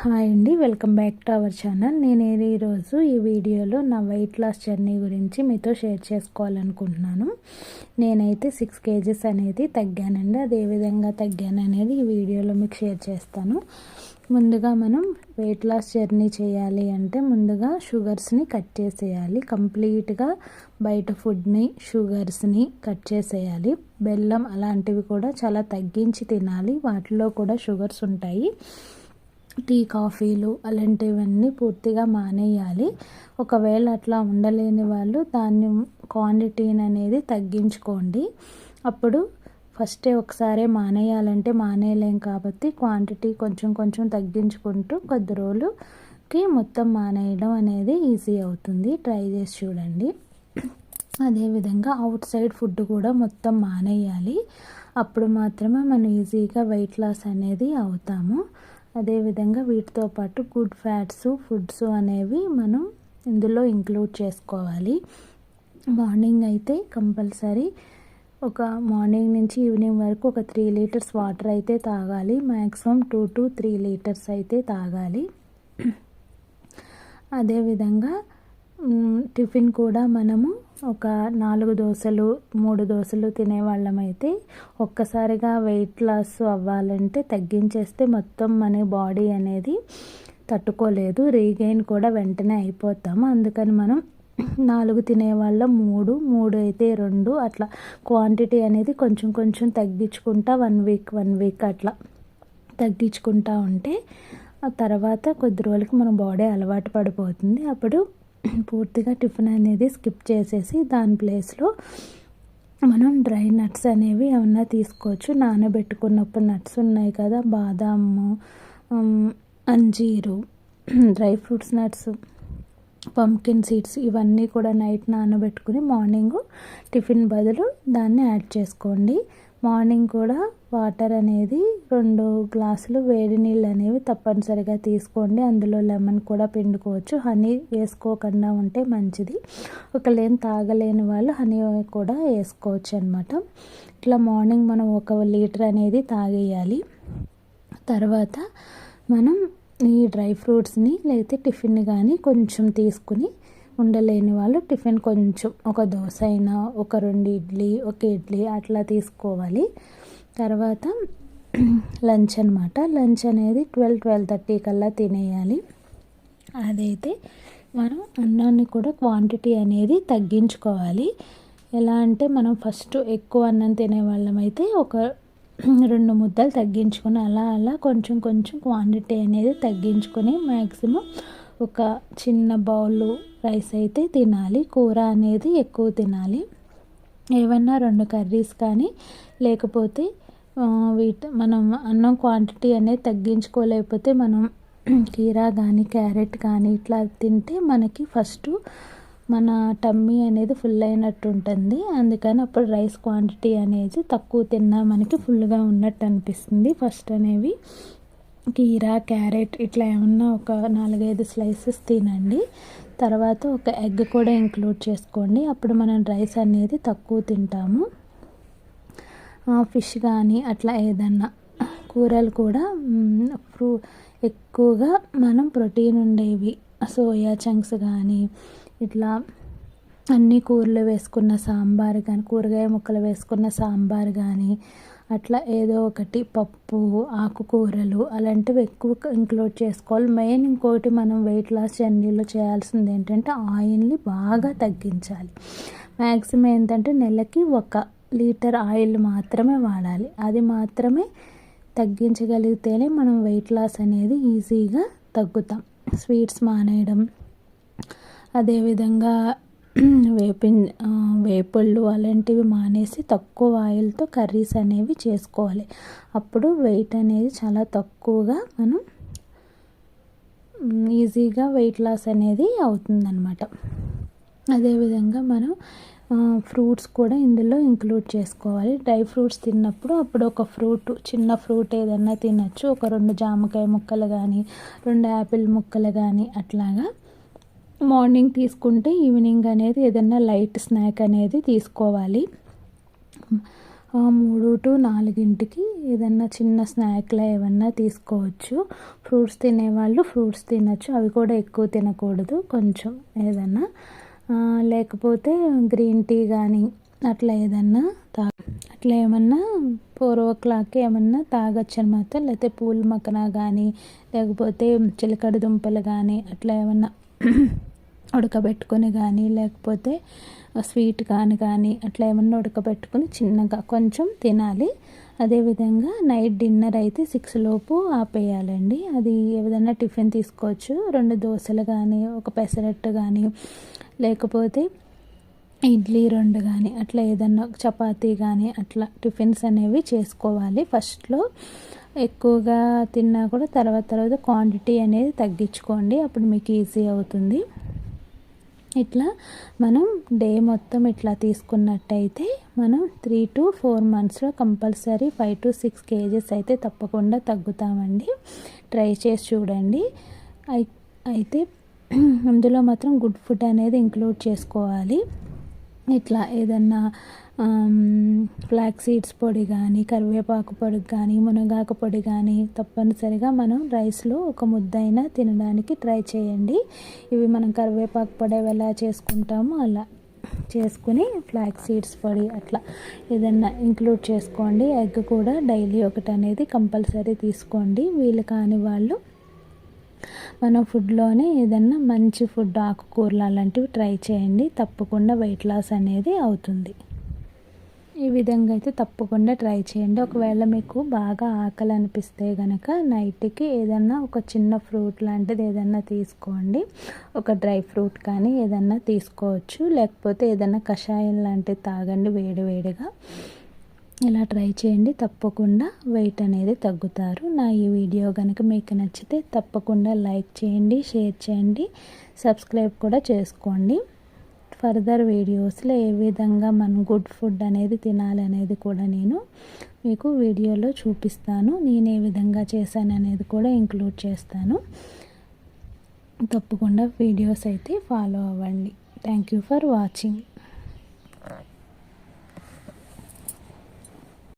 Hi అండి welcome back to our channel. నేను ఈరోజు ఈ వీడియోలో నా వెయిట్ లాస్ జర్నీ గురించి మీతో షేర్ చేసుకోవాలనుకుంటున్నాను. నేనైతే సిక్స్ కేజెస్ అనేది తగ్గానండి. అది ఏ విధంగా తగ్గాను అనేది ఈ వీడియోలో మీకు షేర్ చేస్తాను. ముందుగా మనం వెయిట్ లాస్ జర్నీ చేయాలి అంటే ముందుగా షుగర్స్ని కట్ చేసేయాలి. కంప్లీట్గా బయట ఫుడ్ని షుగర్స్ని కట్ చేసేయాలి. బెల్లం అలాంటివి కూడా చాలా తగ్గించి తినాలి. వాటిలో కూడా షుగర్స్ ఉంటాయి. టీ కాఫీలు అలాంటివన్నీ పూర్తిగా మానేయాలి. ఒకవేళ అట్లా ఉండలేని వాళ్ళు దాన్ని క్వాంటిటీని అనేది తగ్గించుకోండి. అప్పుడు ఫస్టే ఒకసారి మానేయాలంటే మానేయలేం కాబట్టి క్వాంటిటీ కొంచెం కొంచెం తగ్గించుకుంటూ కొద్ది రోజులకి మొత్తం మానేయడం అనేది ఈజీ అవుతుంది. ట్రై చేసి చూడండి. అదేవిధంగా అవుట్ సైడ్ ఫుడ్ కూడా మొత్తం మానేయాలి. అప్పుడు మాత్రమే మనం ఈజీగా వెయిట్ లాస్ అనేది అవుతాము. అదేవిధంగా వీటితో పాటు గుడ్ ఫ్యాట్స్ ఫుడ్స్ అనేవి మనం ఇందులో ఇంక్లూడ్ చేసుకోవాలి. మార్నింగ్ అయితే కంపల్సరీ ఒక మార్నింగ్ నుంచి ఈవినింగ్ వరకు ఒక త్రీ లీటర్స్ వాటర్ అయితే తాగాలి. Maximum two to three litres అయితే తాగాలి. అదేవిధంగా టిఫిన్ కూడా మనము ఒక నాలుగు దోశలు మూడు దోశలు తినేవాళ్ళమైతే ఒక్కసారిగా వెయిట్ లాస్ అవ్వాలంటే తగ్గించేస్తే మొత్తం మన బాడీ అనేది తట్టుకోలేదు రీగెయిన్ కూడా వెంటనే అయిపోతాము. అందుకని మనం నాలుగు తినేవాళ్ళం మూడు మూడు అయితే రెండు అట్లా క్వాంటిటీ అనేది కొంచెం కొంచెం తగ్గించుకుంటా వన్ వీక్ వన్ వీక్ అట్లా తగ్గించుకుంటా ఉంటే ఆ తర్వాత కొద్ది రోజులకి మన బాడీ అలవాటు పడిపోతుంది. అప్పుడు పూర్తిగా టిఫిన్ అనేది స్కిప్ చేసేసి దాని ప్లేస్లో మనం డ్రై నట్స్ అనేవి ఏమన్నా తీసుకోవచ్చు. నానబెట్టుకున్నప్పుడు నట్స్ ఉన్నాయి కదా బాదాము అంజీరు dry fruits nuts pumpkin seeds ఇవన్నీ కూడా నైట్ నానబెట్టుకుని మార్నింగ్ టిఫిన్ బదులు దాన్ని యాడ్ చేసుకోండి. మార్నింగ్ కూడా వాటర్ అనేది రెండు గ్లాసులు వేడి నీళ్ళు అనేవి తప్పనిసరిగా తీసుకోండి. అందులో లెమన్ కూడా పిండుకోవచ్చు. హనీ వేసుకోకుండా ఉంటే మంచిది. ఒకవేళ తాగలేని వాళ్ళు హనీ కూడా వేసుకోవచ్చు అనమాట ఇట్లా మార్నింగ్ మనం ఒక లీటర్ అనేది తాగేయాలి. తర్వాత మనం ఈ డ్రై ఫ్రూట్స్ని లేకపోతే టిఫిన్ కానీ కొంచెం తీసుకుని ఉండలేని వాళ్ళు టిఫిన్ కొంచెం ఒక దోశ అయినా ఒక రెండు ఇడ్లీ ఒక ఇడ్లీ అట్లా తీసుకోవాలి. తర్వాత లంచ్ అనమాట లంచ్ అనేది ట్వెల్వ్ ట్వెల్వ్ థర్టీ కల్లా తినేయాలి. అదైతే మనం అన్నాన్ని కూడా క్వాంటిటీ అనేది తగ్గించుకోవాలి. ఎలా అంటే మనం ఫస్ట్ ఎక్కువ అన్నం తినే వాళ్ళమైతే ఒక రెండు ముద్దలు తగ్గించుకుని అలా అలా కొంచెం కొంచెం క్వాంటిటీ అనేది తగ్గించుకొని మ్యాక్సిమం ఒక చిన్న బౌల్ రైస్ అయితే తినాలి. కూర అనేది ఎక్కువ తినాలి. ఏమన్నా రెండు కర్రీస్ కానీ లేకపోతే వీటి మనం అన్నం క్వాంటిటీ అనేది తగ్గించుకోలేకపోతే మనం కీరా కానీ క్యారెట్ కానీ ఇట్లా తింటే మనకి ఫస్ట్ మన టమ్మీ అనేది ఫుల్ అయినట్టు ఉంటుంది అందుకని అప్పుడు రైస్ క్వాంటిటీ అనేది తక్కువ తిన్నా మనకి ఫుల్గా ఉన్నట్టు అనిపిస్తుంది. ఫస్ట్ అనేవి. కీరా క్యారెట్ ఇట్లా ఏమన్నా ఒక నాలుగైదు స్లైసెస్ తినండి. తర్వాత ఒక ఎగ్ కూడా ఇంక్లూడ్ చేసుకోండి. అప్పుడు మనం రైస్ అనేది తక్కువ తింటాము. ఫిష్ కానీ అట్లా ఏదన్నా కూరలు కూడా ఫ్రూ ఎక్కువగా మనం ప్రోటీన్ ఉండేవి. సోయా చంక్స్ కానీ ఇట్లా అన్ని కూరలు వేసుకున్న సాంబార్ కానీ కూరగాయ ముక్కలు వేసుకున్న సాంబార్ కానీ అట్లా ఏదో ఒకటి పప్పు ఆకుకూరలు అలాంటివి ఎక్కువ ఇంక్లూడ్ చేసుకోవాలి. మెయిన్ ఇంకోటి మనం వెయిట్ లాస్ జర్నీలో చేయాల్సింది ఏంటంటే ఆయిల్ని బాగా తగ్గించాలి. మ్యాక్సిమం ఏంటంటే నెలకి ఒక లీటర్ ఆయిల్ మాత్రమే వాడాలి. అది మాత్రమే తగ్గించగలిగితేనే మనం వెయిట్ లాస్ అనేది ఈజీగా తగ్గుతాం. స్వీట్స్ మానేయడం అదేవిధంగా వేపి వేపుళ్ళు అలాంటివి మానేసి తక్కువ ఆయిల్తో కర్రీస్ అనేవి చేసుకోవాలి. అప్పుడు వెయిట్ అనేది చాలా తక్కువగా మనం ఈజీగా వెయిట్ లాస్ అనేది అవుతుందన్నమాట. అదేవిధంగా మనం ఫ్రూట్స్ కూడా ఇందులో ఇంక్లూడ్ చేసుకోవాలి. డ్రై ఫ్రూట్స్ తిన్నప్పుడు అప్పుడు ఒక ఫ్రూట్ చిన్న ఫ్రూట్ ఏదన్నా తినచ్చు. ఒక రెండు జామకాయ ముక్కలు కానీ రెండు యాపిల్ ముక్కలు కానీ అట్లాగా మార్నింగ్ తీసుకుంటే ఈవినింగ్ అనేది ఏదైనా లైట్ స్నాక్ అనేది తీసుకోవాలి. మూడు టు నాలుగింటికి ఏదన్నా చిన్న స్నాక్లా ఏమన్నా తీసుకోవచ్చు. ఫ్రూట్స్ తినేవాళ్ళు ఫ్రూట్స్ తినచ్చు. అవి కూడా ఎక్కువ తినకూడదు. కొంచెం ఏదన్నా. లేకపోతే గ్రీన్ టీ కానీ అట్లా ఏదన్నా తా అట్లా ఏమన్నా ఫోర్ ఓ క్లాక్కి ఏమన్నా తాగొచ్చు అనమాట లేకపోతే పూల మకన కానీ లేకపోతే చిలకడ దుంపలు కానీ అట్లా ఏమన్నా ఉడకబెట్టుకొని కానీ లేకపోతే స్వీట్ కానీ కానీ అట్లా ఏమన్నా ఉడకబెట్టుకొని చిన్నగా కొంచెం తినాలి. అదేవిధంగా నైట్ డిన్నర్ అయితే సిక్స్ లోపు ఆపేయాలండి. అది ఏదైనా టిఫిన్ తీసుకోవచ్చు. రెండు దోశలు కానీ ఒక పెసరట్టు కానీ లేకపోతే ఇడ్లీ రెండు కానీ అట్లా ఏదన్నా చపాతీ కానీ అట్లా టిఫిన్స్ అనేవి చేసుకోవాలి. ఫస్ట్లో ఎక్కువగా తిన్నా కూడా తర్వాత తర్వాత క్వాంటిటీ అనేది తగ్గించుకోండి. అప్పుడు మీకు ఈజీ అవుతుంది. ఇట్లా మనం డే మొత్తం ఇట్లా తీసుకున్నట్టయితే మనం త్రీ టు ఫోర్ మంత్స్లో compulsory five to six kgs అయితే తప్పకుండా తగ్గుతామండి. ట్రై చేసి చూడండి. అయితే అందులో మాత్రం గుడ్ ఫుడ్ అనేది ఇంక్లూడ్ చేసుకోవాలి. ఇట్లా ఏదన్నా ఫ్లాక్ సీడ్స్ పొడి కానీ కరివేపాకు పొడి కానీ మునగాకు పొడి కానీ తప్పనిసరిగా మనం రైస్లో ఒక ముద్దైనా తినడానికి ట్రై చేయండి. ఇవి మనం కరివేపాకు పొడి ఎలా చేసుకుంటామో అలా చేసుకుని ఫ్లాక్ సీడ్స్ పొడి అట్లా ఏదన్నా ఇంక్లూడ్ చేసుకోండి. ఎగ్ కూడా డైలీ ఒకటి అనేది కంపల్సరీ తీసుకోండి. వీళ్ళు కాని వాళ్ళు మనం ఫుడ్లోనే ఏదన్నా మంచి ఫుడ్ ఆకుకూరలు అలాంటివి ట్రై చేయండి. తప్పకుండా వెయిట్ లాస్ అనేది అవుతుంది. ఈ విధంగా అయితే తప్పకుండా ట్రై చేయండి. ఒకవేళ మీకు బాగా ఆకలి అనిపిస్తే కనుక నైట్కి ఏదన్నా ఒక చిన్న ఫ్రూట్ లాంటిది ఏదన్నా తీసుకోండి. ఒక డ్రై ఫ్రూట్ కానీ ఏదన్నా తీసుకోవచ్చు. లేకపోతే ఏదన్నా కషాయం లాంటిది తాగండి వేడివేడిగా ఇలా ట్రై చేయండి. తప్పకుండా వెయిట్ అనేది తగ్గుతారు. నా ఈ వీడియో కనుక మీకు నచ్చితే తప్పకుండా లైక్ చేయండి షేర్ చేయండి సబ్స్క్రైబ్ కూడా చేసుకోండి. ఫర్దర్ వీడియోస్లో ఏ విధంగా మనం గుడ్ ఫుడ్ అనేది తినాలి అనేది కూడా నేను మీకు వీడియోలో చూపిస్తాను. నేను ఏ విధంగా చేశాను అనేది కూడా ఇంక్లూడ్ చేస్తాను. తప్పకుండా వీడియోస్ అయితే ఫాలో అవ్వండి. Thank you for watching.